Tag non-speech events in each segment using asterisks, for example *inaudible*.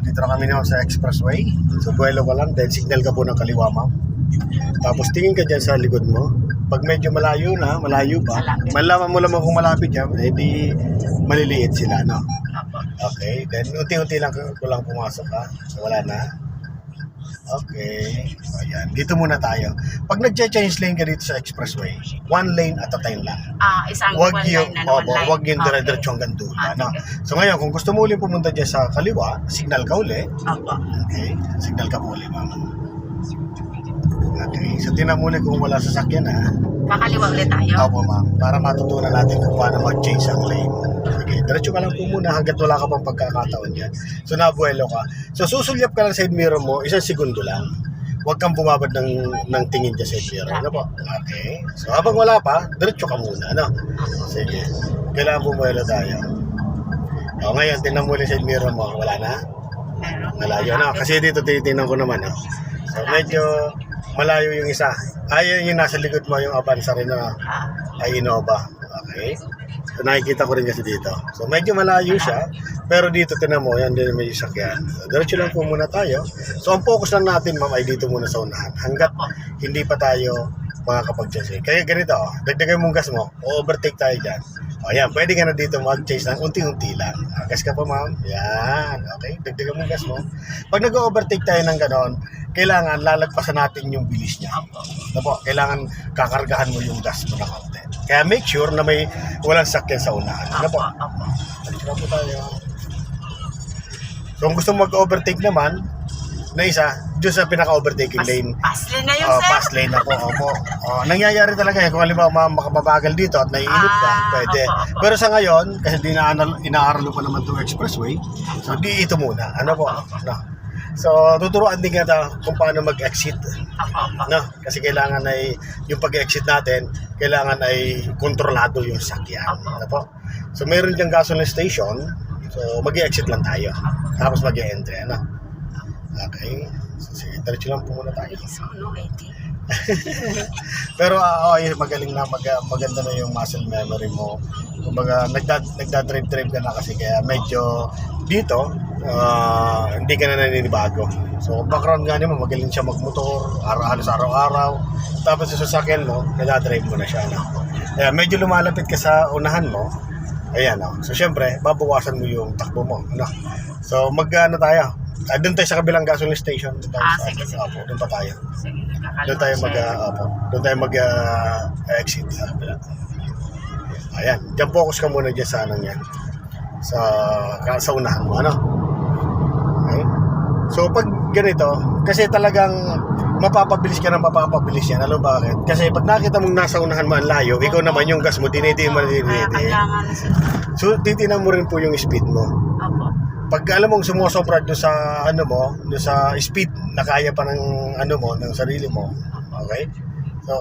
nandito na kami na sa expressway. So, buwelo ka lang, then signal ka po ng kaliwa, ma'am. Tapos tingin ka dyan sa likod mo. Pag medyo malayo na, malayo pa, malaman mo lamang kung malapit yan, edi maliliit sila, no? Okay, then unti-unti lang ko lang pumasok ha. So wala na. Okay. Ayan, dito muna tayo. Pag nag-change lane ka dito sa expressway, one lane at a time lang. Ah, isang Wag one yung, line na one line. wag yung Okay. hanggang dulo. Ah, no? sige. So ngayon, kung gusto mo ulit pumunta dyan sa kaliwa, signal ka uli. Opo. Okay, signal ka po ulit, ma'am. Okay, so tinan muna kung wala sasakyan ha. Kakaliwa ulit tayo. Opo, ma'am. Para matutunan natin kung paano mag-change ang lane. Diretso ka lang po muna hanggat wala ka pang pagkakataon dyan. So, nabuelo ka. So, susulyap ka lang sa mirror mo, isang segundo lang. Huwag kang bumabad ng, ng tingin dyan sa mirror. Ano po? Okay. So, habang wala pa, diretso ka muna. Ano? Sige. Kailangan bumuelo tayo. O, ngayon, tingnan mo ulit sa mirror mo. Wala na? Malayo na. Kasi dito tinitingnan ko naman. Oh. So, medyo malayo yung isa. Ay, yung nasa likod mo, yung Avanza rin na Ah, ay Innova. Okay? Nakikita ko rin kasi dito. So medyo malayo siya, pero dito tinan mo, yan din may sakyan. So diretso lang po muna tayo. So ang focus lang natin ma'am ay dito muna sa unahan. Hanggat hindi pa tayo makakapag-change. Kaya ganito, oh, dagdagan mong gas mo, overtake tayo dyan. O yan, pwede ka na dito mag-change ng unti-unti lang. Ah, gas ka pa ma'am. Yan, okay. Dagdagan mong gas mo. Pag nag-overtake tayo ng ganon, kailangan lalagpasan natin yung bilis niya. Ano po, kailangan kakargahan mo yung gas mo na. Kaya make sure na may walang sakyan sa unahan. Ano po? opo. Opo. Po tayo. Kung gusto mag-overtake naman, na isa, dyan sa pinaka-overtaking lane. paslin na yun, Oh, sir. fast lane na po. Opo. Oh, nangyayari talaga yan. Kung halimbawa ma- makababagal dito at naiinip ka, Ah, pwede. opo, opo. Pero sa ngayon, kasi di na inaaral pa naman itong expressway, so di ito muna. Ano po? No. So, tuturuan din kita kung paano mag-exit. No, kasi kailangan ay yung pag-exit natin, kailangan ay kontrolado yung sakyan. Ano po? So meron diyang gasoline station. So mag-exit lang tayo. Tapos mag-entry, ano? Okay. So sige, diretso lang po muna tayo. So, no, 80. Pero ah, okay, magaling na, mag, maganda na yung muscle memory mo. Kumbaga, nagda, nagda-drive-drive ka na kasi kaya medyo dito, ah, hindi ka na naninibago. So, background nga naman, magaling siya magmotor, araw, halos araw-araw. Tapos sa sasakyan mo, nagda-drive mo na siya. No? Kaya medyo lumalapit ka sa unahan mo, ayan, no? So, syempre, babawasan mo yung takbo mo. No? So, mag-ano tayo? Ah, doon tayo sa kabilang gasoline station. Doon tayo Ah, sa- sige, sige. Opo, doon pa tayo. Sige, Doon tayo sir. mag uh, opo, doon tayo mag uh, sa kabila. Ayan, diyan focus ka muna diyan sa anong yan. Sa sa unahan mo, ano? Okay? So pag ganito, kasi talagang mapapabilis ka ng mapapabilis yan. Alam bakit? Kasi pag nakita mong nasa unahan mo ang layo, ikaw naman yung gas mo, dinidi mo, Kaya dinidi. kailangan, sir. So titinan mo rin po yung speed mo. Opo. Pag alam mong sumusobra doon sa ano mo, doon sa speed na kaya pa ng ano mo, ng sarili mo, okay? So,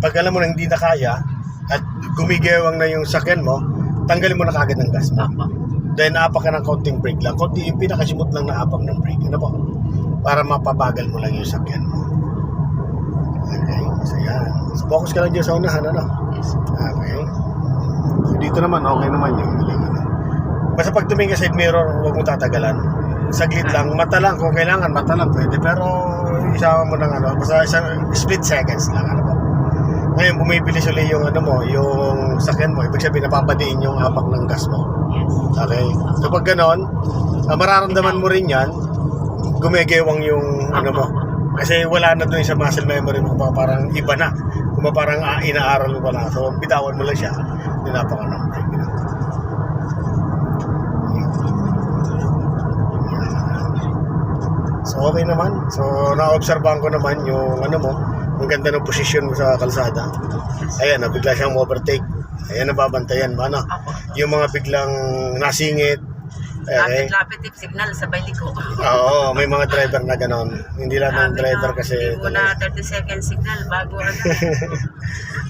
pag alam mo na hindi na kaya at gumigewang na yung sakyan mo, tanggalin mo na kagad ng gas mo. Opo. Then, apak ka ng konting brake lang. Konti, yung pinakasimot lang na apak ng brake. Ano po? Para mapabagal mo lang yung sakyan mo. Okay, so yan. So, focus ka lang dyan sa unahan, ano? Okay. So, dito naman, okay naman yung yung ano. Basta pag tumingin side mirror, huwag mo tatagalan. Saglit lang, mata lang kung kailangan, mata lang pwede. Pero isama mo ng ano, basta isang split seconds lang. Ano. Ngayon, bumibilis ulit yung ano mo, yung sakyan mo. Ibig sabihin, napapadiin yung apak ng gas mo. Yes. Okay? So pag ganon, ah, mararamdaman mo rin yan, gumegewang yung ano mo. Kasi wala na doon sa muscle memory mo, parang iba na. Kumbaga parang ah, inaaral mo pa na. So bitawan mo lang siya, dinapa ka ng. So okay naman. So na-obserbahan ko naman yung ano mo, ang ganda ng posisyon mo sa kalsada. Ayan, nabigla siyang overtake. Ayan, nababantayan mo. Ano? Yung mga biglang nasingit. Okay. Lapit-lapit yung signal, sabay liko. *laughs* Oo, may mga driver na ganon. Hindi lahat ng driver kasi Hindi mo na talaga, 30 second signal bago *laughs* ano.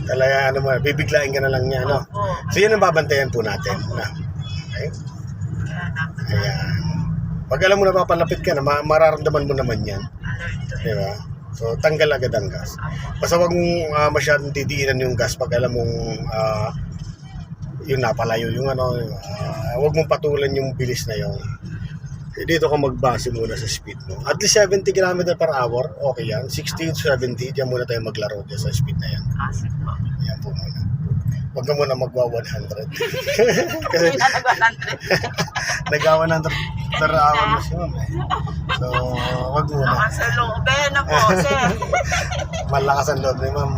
talaga ano mo, bibiglain ka na lang niya, no? Opo. So yun ang babantayan po natin. Na. Okay? Ayan. Pag alam mo na papalapit ka na, ma- mararamdaman mo naman yan. alert to Di ba? So tanggal agad ang gas. Basta wag mong ah, masyadong didiinan yung gas pag alam mong ah, yung napalayo yung ano, ah, wag mong patulan yung bilis na yung Eh, Dito ka magbase muna sa speed mo. At least 70 km per hour, okay yan. 60 to 70, diyan muna tayo maglaro dyan sa speed na yan. Yan po muna. Huwag ka muna magwa 100. *laughs* Kasi Hindi na nag-100. nagwa 100 per hour na si ma'am eh. So, wag muna. Sa loob. Eh, na po, sir. *laughs* Malakas ang loob ni ma'am.